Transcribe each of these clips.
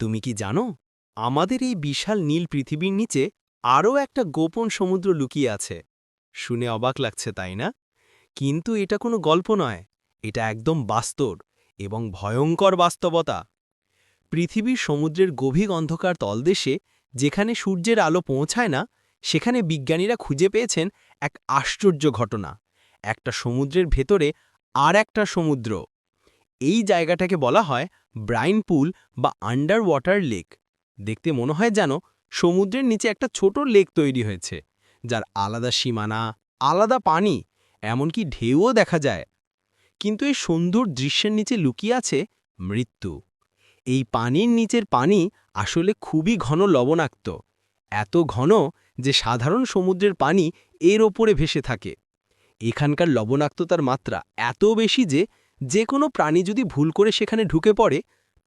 তুমি কি জানো, আমাদের এই বিশাল নীল পৃথিবীর নিচে আরও একটা গোপন সমুদ্র লুকিয়ে আছে। শুনে অবাক লাগছে, তাই না? কিন্তু এটা কোনো গল্প নয়, এটা একদম বাস্তব এবং ভয়ঙ্কর বাস্তবতা। পৃথিবীর সমুদ্রের গভীর অন্ধকার তলদেশে যেখানে সূর্যের আলো পৌঁছায় না, সেখানে বিজ্ঞানীরা খুঁজে পেয়েছেন এক আশ্চর্য ঘটনা, একটা সমুদ্রের ভেতরে আর একটা সমুদ্র। এই জায়গাটাকে বলা হয় ব্রাইন পুল বা আন্ডার ওয়াটার লেক। দেখতে মনে হয় যেন সমুদ্রের নিচে একটা ছোট লেক তৈরি হয়েছে, যার আলাদা সীমানা, আলাদা পানি, এমনকি ঢেউও দেখা যায়। কিন্তু এই সুন্দর দৃশ্যের নিচে লুকিয়ে আছে মৃত্যু। এই পানির নিচের পানি আসলে খুবই ঘন লবণাক্ত, এত ঘন যে সাধারণ সমুদ্রের পানি এর ওপরে ভেসে থাকে। এখানকার লবণাক্ততার মাত্রা এত বেশি যে যে কোনো প্রাণী যদি ভুল করে সেখানে ঢুকে পড়ে,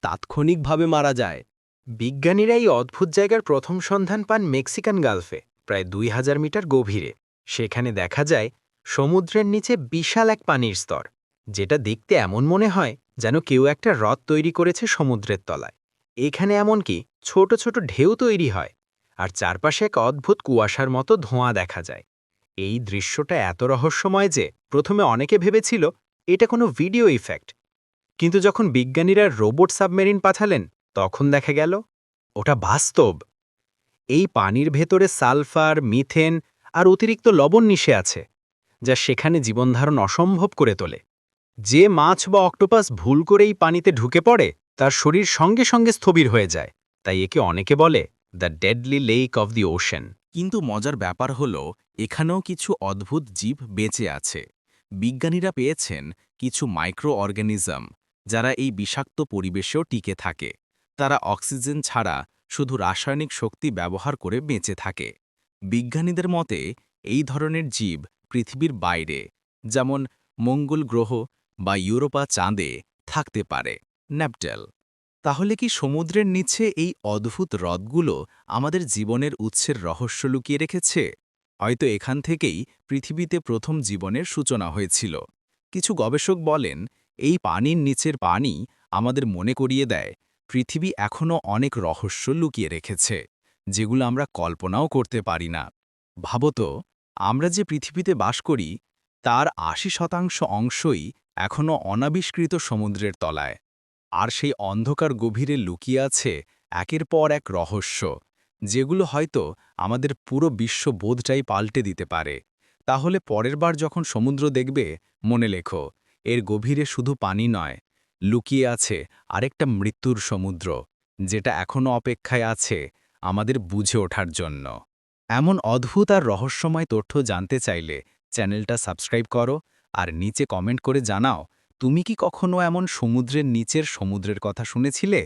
তাৎক্ষণিকভাবে মারা যায়। বিজ্ঞানীরা এই অদ্ভুত জায়গার প্রথম সন্ধান পান মেক্সিকান গালফে, প্রায় দুই হাজার মিটার গভীরে। সেখানে দেখা যায়, সমুদ্রের নিচে বিশাল এক পানির স্তর, যেটা দেখতে এমন মনে হয় যেন কেউ একটা হ্রদ তৈরি করেছে সমুদ্রের তলায়। এখানে এমনকি ছোট ছোট ঢেউ তৈরি হয়, আর চারপাশে এক অদ্ভুত কুয়াশার মতো ধোঁয়া দেখা যায়। এই দৃশ্যটা এত রহস্যময় যে, প্রথমে অনেকে ভেবেছিল এটা কোনো ভিডিও ইফেক্ট। কিন্তু যখন বিজ্ঞানীরা রোবট সাবমেরিন পাঠালেন, তখন দেখা গেল, ওটা বাস্তব। এই পানির ভেতরে সালফার, মিথেন আর অতিরিক্ত লবণ মিশে আছে, যা সেখানে জীবনধারণ অসম্ভব করে তোলে। যে মাছ বা অক্টোপাস ভুল করে এই পানিতে ঢুকে পড়ে, তার শরীর সঙ্গে সঙ্গে স্থবির হয়ে যায়। তাই একে অনেকে বলে, the deadly lake of the ocean কিন্তু মজার ব্যাপার হল, এখানেও কিছু অদ্ভুত জীব বেঁচে আছে। বিজ্ঞানীরা পেয়েছেন কিছু মাইক্রো যারা এই বিষাক্ত পরিবেশেও টিকে থাকে। তারা অক্সিজেন ছাড়া শুধু রাসায়নিক শক্তি ব্যবহার করে বেঁচে থাকে। বিজ্ঞানীদের মতে, এই ধরনের জীব পৃথিবীর বাইরে, যেমন মঙ্গল গ্রহ বা ইউরোপা চাঁদে, থাকতে পারে। ন্যাপটেল। তাহলে কি সমুদ্রের নিচে এই অদ্ভুত হ্রদগুলো আমাদের জীবনের উৎসের রহস্য লুকিয়ে রেখেছে? হয়তো এখান থেকেই পৃথিবীতে প্রথম জীবনের সূচনা হয়েছিল। কিছু গবেষক বলেন, এই পানির নিচের পানি আমাদের মনে করিয়ে দেয়, পৃথিবী এখনও অনেক রহস্য লুকিয়ে রেখেছে, যেগুলো আমরা কল্পনাও করতে পারি না। ভাবত, আমরা যে পৃথিবীতে বাস করি, তার আশি শতাংশ অংশই এখনও অনাবিষ্কৃত সমুদ্রের তলায়। আর সেই অন্ধকার গভীরে লুকিয়ে আছে একের পর এক রহস্য যেগুলো হয়তো আমাদের পুরো বিশ্ববোধটাই পাল্টে দিতে পারে। তাহলে পরের বার যখন সমুদ্র দেখবে, মনে লেখো, এর গভীরে শুধু পানি নয়, লুকিয়ে আছে আরেকটা মৃত্যুর সমুদ্র, যেটা এখনও অপেক্ষায় আছে আমাদের বুঝে ওঠার জন্য। এমন অদ্ভুত আর রহস্যময় তথ্য জানতে চাইলে চ্যানেলটা সাবস্ক্রাইব করো আর নিচে কমেন্ট করে জানাও, তুমি কি কখনো এমন সমুদ্রের নিচের সমুদ্রের কথা শুনেছিলে?